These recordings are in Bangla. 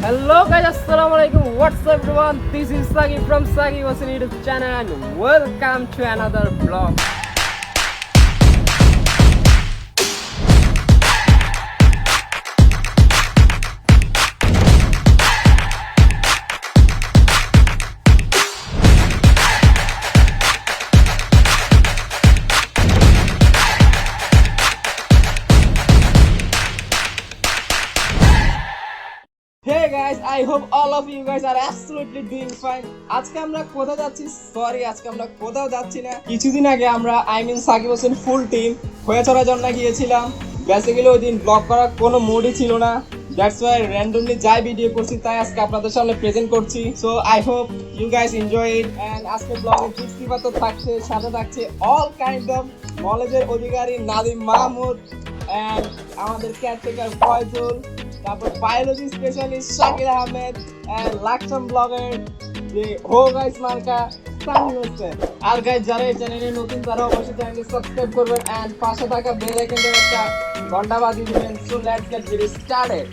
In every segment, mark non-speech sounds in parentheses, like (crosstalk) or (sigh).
Hello guys, assalamu alaikum. What's up everyone? This is Sagi from Sagi Wasan YouTube channel and welcome to another guys, I hope all of you guys are absolutely doing fine. আজকে আমরা কোথাও যাচ্ছি? সরি আজকে আমরা কোথাও যাচ্ছি না। কিছুদিন আগে আমরা I mean Shakib Hossain full team হয়ে চড়ার জন্য গিয়েছিলাম। বেসিক্যালি ওই দিন ব্লগ করার কোনো মুডই ছিল না। দ্যাটস ওয়াই র্যান্ডমলি যাই ভিডিও করছি তাই আজকে আপনাদের সামনে প্রেজেন্ট করছি। So I hope you guys enjoy it and আজকে ব্লগে ফিফটি তো থাকছে সাথে থাকছে অল কাইন্ড অফ নলেজের অধিকারী নাদিম মাহমুদ এন্ড আমাদের কেয়ারটেকার ফয়জুল। তারপর biology specialist Shakir Ahmed and Laksam blogger যে হো গাইস মার্কা আর গাইস যারা এই চ্যানেলে নতুন, তারা অবশ্যই চ্যানেলটি সাবস্ক্রাইব করবেন এন্ড পাশে থাকা বেল আইকনটা একটা ঘণ্টা বাজিয়ে দিবেন। So let's get video started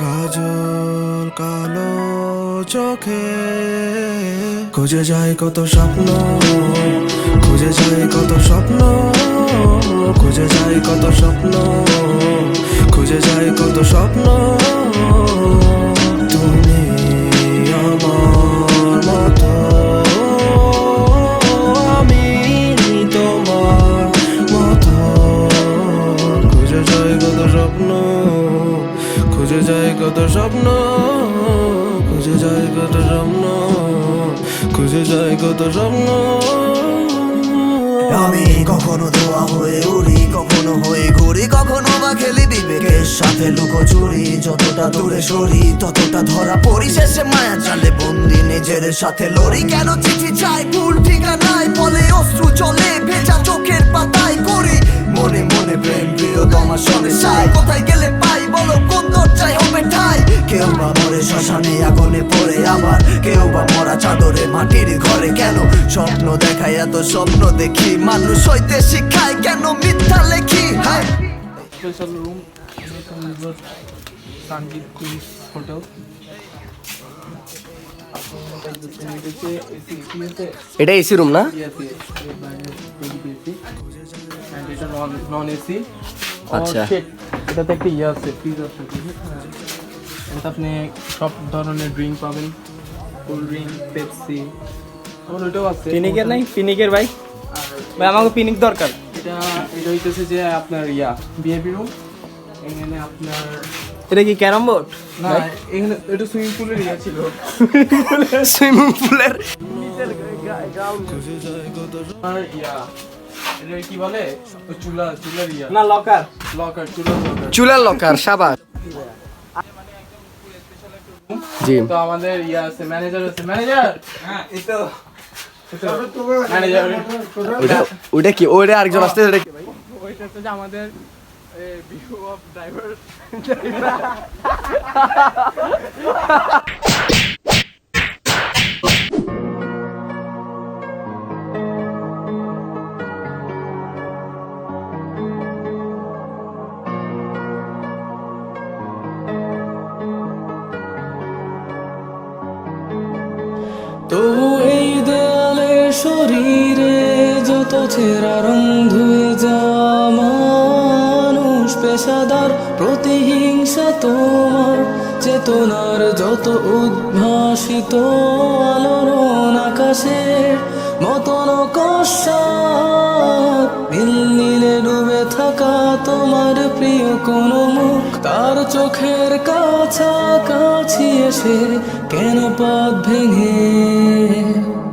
কাজল কালো চোখে। খুঁজে যায় কত স্বপ্ন, খুঁজে যায় কত স্বপ্ন, খুঁজে যায় কত স্বপ্ন, খুঁজে যায় কত স্বপ্ন। তুমি আমার আমি তোমার যায় কত স্বপ্ন, খুঁজে যায় কত স্বপ্ন। যায় কত স্বপ্ন খুঁজে যায় কত স্বপ্ন আমি কখনো দোয়া হয়ে উড়ি, কখনো হয়ে ঘুরি, কখনো বা খেলি বিবেকের সাথে লুকোচুরি। যতটা দূরে সরি, ততটা ধরা পড়ি। শেষে মায়া চালে বন্দি, নিজের সাথে লড়ি। কেন চিঠি চাই ভুল ঠিকানায়? বলে অশ্রু চলে ভেজা চোখের পাতায় করি। মনে মনে প্রেম প্রিয় তোমার সঙ্গে চাই কোথায় গেলে পাই বলো কোন দরজায় হবে ঠাই? কেউ বা মরে শ্মশানে আগুনে পড়ে আবার। কেউ বা মরা চাদরে মাটির ঘরে কেন? স্বপ্ন দেখায় এত স্বপ্ন দেখি। মানুষ হইতে শিখায় কেন মিথ্যা লেখি? Hi the Convert Sangeet Queens Hotel. এটা এসি রুম না? এটা নন এসি আচ্ছা। এটাতে একটা ইয়ে আছে ফ্রিজ আছে এটা আপনি সব ধরনের ড্রিঙ্ক পাবেন। কোল্ড ড্রিঙ্ক পেপসি আছে। নাই? ভাই? ভাই আমাকে পিনিক দরকার। এটা এটা হইতেছে যে আপনার ইয়া বিএপি রুম এখানে আপনার এটা কি ক্যারাম বোর্ড? না এখানে এটা সুইমিং পুলের ইয়া ছিল। (laughs) সুইমিং পুলের আর ইয়া এটা কি বলে? চুলা চুলার ইয়া। না লকার লকার চুলার লকার চুলার লকার সাবাস। জি। তো আমাদের ইয়া আছে ম্যানেজার আছে। ম্যানেজার হ্যাঁ এই তো। ম্যানেজার ওইটা ওইটা কি? ওইটা আরেকজন আসতে ওইটা কি? ওইটা হচ্ছে যে আমাদের ভিউ অফ ড্রাইভার তবু এই দেয়ালে শরীরে যত ছেঁড়া রং ধুয়ে যা মানুষ, পেশাদার প্রতিহিংসা তোমার, চেতনার যত উদ্ভাসিত আলোড়ন আকাশের মতন কষাত নীল ডুবে থাকা তোমার প্রিয় কোন মুখ, তার চোখের কাছাকাছি এসে কেন পথ ভেঙে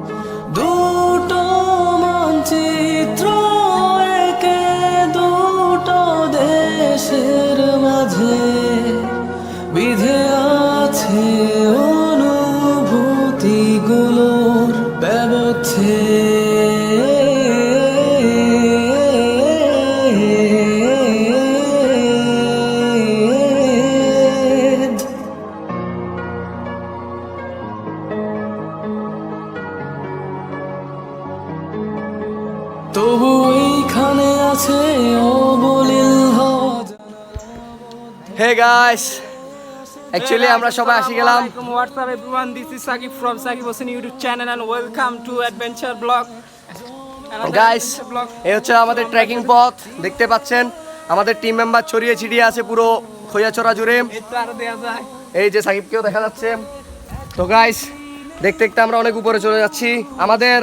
আছে অবলীল হে গাইস অ্যাকচুয়ালি আমরা সবাই আসি গেলাম everyone? This is Saqib from Saqib Hossein YouTube channel and welcome to Adventure Blog. Another guys. এই হচ্ছে আমাদের ট্রেকিং পথ দেখতে পাচ্ছেন আমাদের টিম মেম্বার ছড়িয়ে ছিটিয়ে আছে পুরো খৈয়াছড়া জুড়ে এই যে সাকিবকেও দেখা যাচ্ছে তো গাইস দেখতে দেখতে আমরা অনেক উপরে চলে যাচ্ছি আমাদের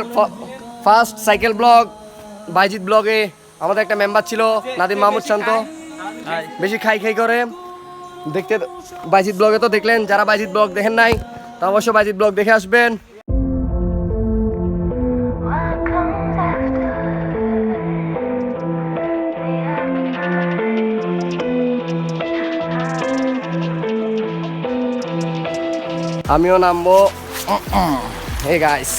ফার্স্ট সাইকেল ব্লগ বাইজিৎ ব্লগে আমাদের একটা মেম্বার ছিল, নাদিম মাহমুদ শান্ত। বেশি খাই খাই করে। দেখতে বাইজিৎ ব্লগে তো দেখলেন, যারা বাইজিৎ ব্লগ দেখেন নাই, তা অবশ্যই বাইজিৎ ব্লগ দেখে আসবেন? আমিও নামবো। (clears throat) হে গাইস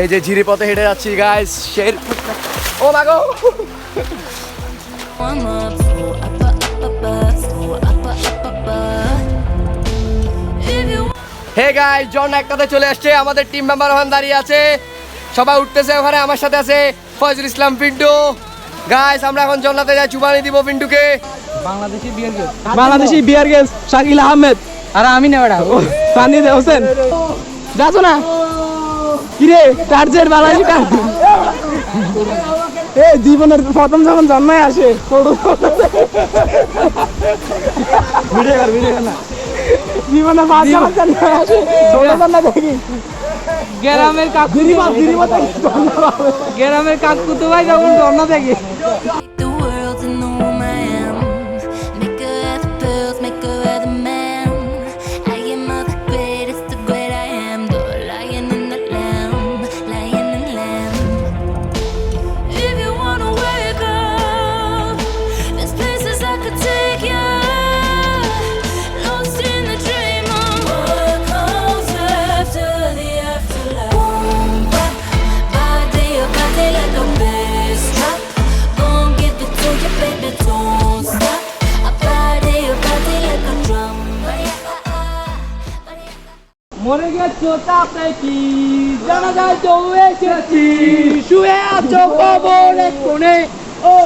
এই যে ঝিরি পথে হেঁটে যাচ্ছি গাইস শের ও মাগো হে গাইস জন একটাতে চলে আসছে। আমাদের টিম মেম্বার ওখানে দাঁড়িয়ে আছে। সবাই উঠতেছে ওখানে আমার সাথে আছে ফয়জুল ইসলাম পিন্টু। গাইস আমরা এখন জন্নাতে যাই চুবানি দিব পিন্টুকে। Bangladeshi Bear Grylls Shakil Ahmed. আর আমি না ওটা সানি হোসেন। যাচ্ছ না? কিরে টার্জের বাংলাদেশি টার এ জীবনের প্রথম যখন জন্মায় আসে ভিডিও কর ভিডিও জীবনে দেখি। গ্রামের কাকু গ্রামের কাকু তো ভাই যখন জন্ম দেখি। মরে গেছো তাতে কি? জানা যায় তো এসেছি। শুয়ে আছো কবরে কোণে।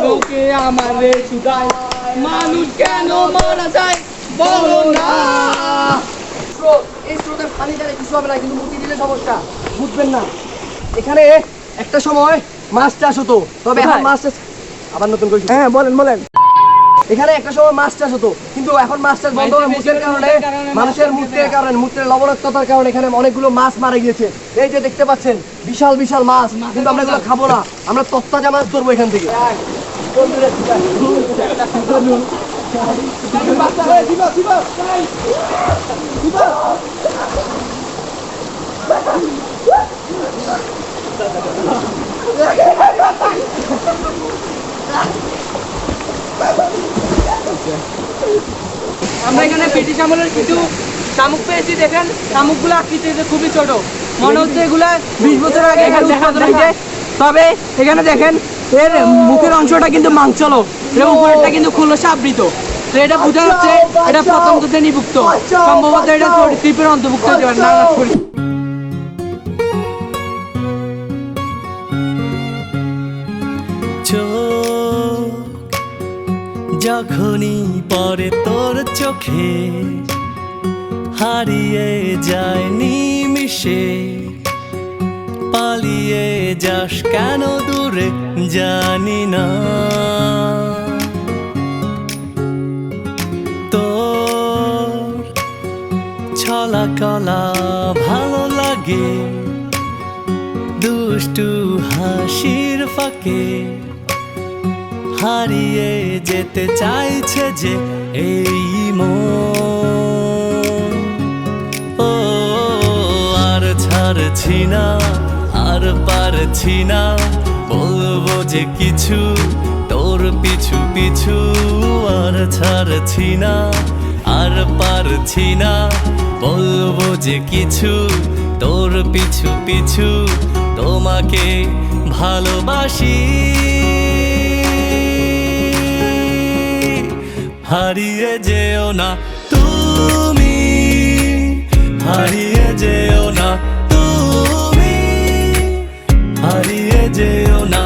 লোকে আমারে শুধায় মানুষ কেন মারা যায়? বলো না। এই স্রোতের পানি দ্বারা কিছু হবে না কিন্তু মুক্তি দিলে সমস্যা। বুঝবেন না। এখানে একটা সময় মাছ চাষ হতো তবে এখন মাছ চাষ আবার নতুন করে হ্যাঁ বলেন বলেন। এখানে একটা সময় মাছ চাষ হতো, কিন্তু এখন মাছ চাষ বন্ধ হয়ে মুখের কারণে, মানুষের মূত্রের কারণে মূত্রের লবণাক্ততার কারণে এখানে অনেকগুলো মাছ মারা গিয়েছে। এই যে দেখতে পাচ্ছেন, বিশাল বিশাল মাছ, কিন্তু আমরা এগুলো খাব না। আমরা তত্তাজা মাছ ধরবো এখান থেকে। (laughs) আমরা এখানে ব্রিটিশ আমলের কিছু শামুক পেয়েছি দেখেন। শামুকগুলো আকৃতিতে খুবই ছোট। মনে হচ্ছে এগুলা বিশ বছর আগে এখানে উৎপাদন হয়েছে তবে এখানে দেখেন এর মুখের অংশটা কিন্তু মাংসলো। এর উপরেরটা কিন্তু খোলসে আবৃত। তো এটা বোঝা যাচ্ছে এটা প্রথম শ্রেণীভুক্ত সম্ভবত এটা সরীসৃপের অন্তর্ভুক্ত হতে পারে যখনই পরে তোর চোখে হারিয়ে যায় নিমিশে পালিয়ে যাস কেন দূরে জানি না। তোর ছলা কলা ভালো লাগে, দুষ্টু হাসির ফাঁকে। হারিয়ে যেতে চাইছে যে এই মন। ও, আর ছাড়ছি না, আর পারছি না। বলব যে কিছু, তোর পিছু পিছু আর ছাড়ছি না, আর পারছি না। বলব যে কিছু, তোর পিছু পিছু তোমাকে ভালোবাসি। হারিয়ে যেও না তুমি হারিয়ে যেও না তুমি হারিয়ে যেও না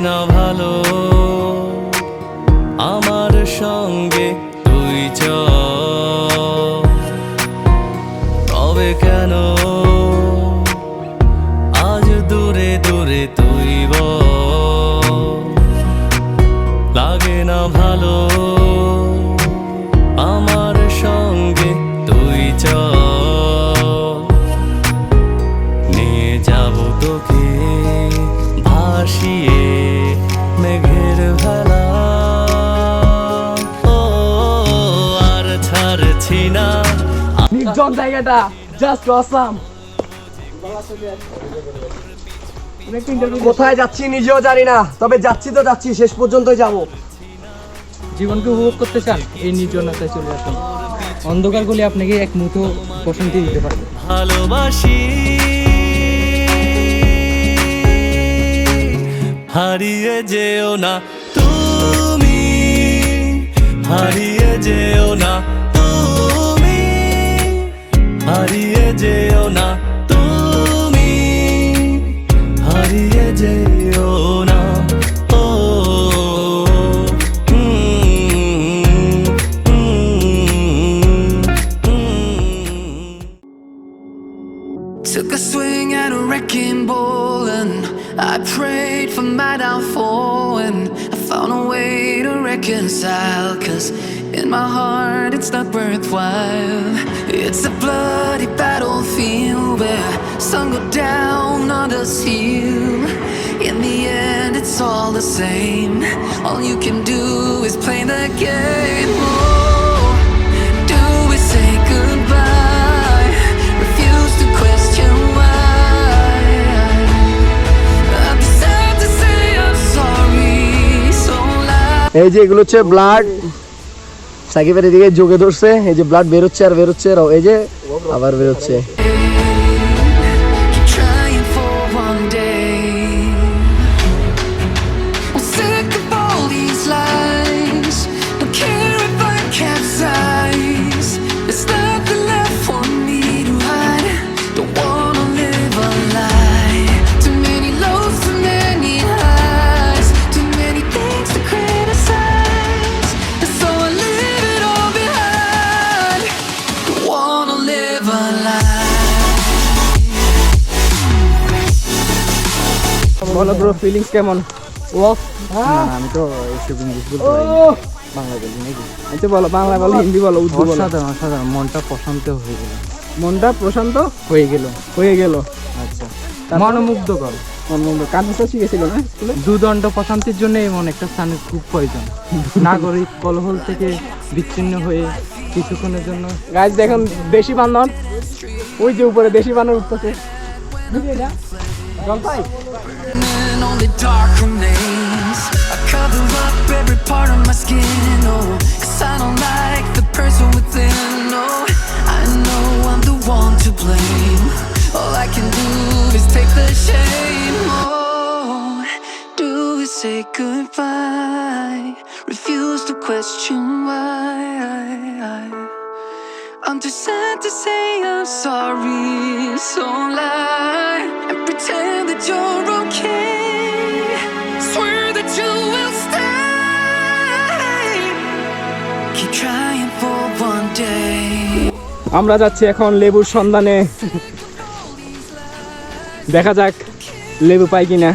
না যাব তোকে ভাসিয়ে মেঘের ভেলা। ও আর ছাড়ছি না। নির্জন জায়গাটা জাস্ট অসাম কোথায় যাচ্ছি নিজেও জানি না তবে যাচ্ছি তো যাচ্ছি শেষ পর্যন্তই যাব। জীবনকে উপভোগ করতে চান এই নির্জনতায় চলে আসুন। অন্ধকার গলি আপনাকে এক মুঠো প্রশান্তি দিতে পারবে। ভালোবাসি। হারিয়ে যেও না তুমি হারিয়ে যেও না তুমি হারিয়ে যেও wrecking ball and I prayed for my downfall and I found a way to reconcile cause in my heart it's not worthwhile. It's a bloody battlefield where some go down, others heal. In the end it's all the same. All you can do is play the game এই যে এগুলো হচ্ছে ব্লাড সাকিবের এদিকে যোগে ধরছে, এই যে ব্লাড বেরোচ্ছে আর বেরোচ্ছে আর এই যে আবার বেরোচ্ছে। ফিলিংস কেমন? ও আমি তো এসব ইংলিশ বলতে পারি বাংলা বলি নাকি? বলো বাংলা বলো হিন্দি বলো উর্দু বলো। অসাধারণ মনটা প্রশান্ত হয়ে গেল। মনটা প্রশান্ত? হয়ে গেল। হয়ে গেল। আচ্ছা। মনোমুগ্ধকর। মনোমুগ্ধ কাঁদতে শিখেছিল না স্কুলে? দুদণ্ড প্রশান্তির জন্য এমন একটা স্থানের খুব প্রয়োজন। (laughs) নাগরিক কলহল থেকে বিচ্ছিন্ন হয়ে কিছুক্ষণের জন্য গাছ দেখুন দেশি বান্দর ওই যে উপরে দেশি বান্দর উঠতেছে। জলপাই? And only dark remains. I cover up every part of my skin, oh, cause I don't like the person within, no. I know I'm the one to blame. All I can do is take the shame, oh. Do we say goodbye? Refuse to question why. I'm too sad to say I'm sorry, so lie and pretend that you're আমরা যাচ্ছি এখন লেবুর সন্ধানে। দেখা যাক লেবু পাই কিনা।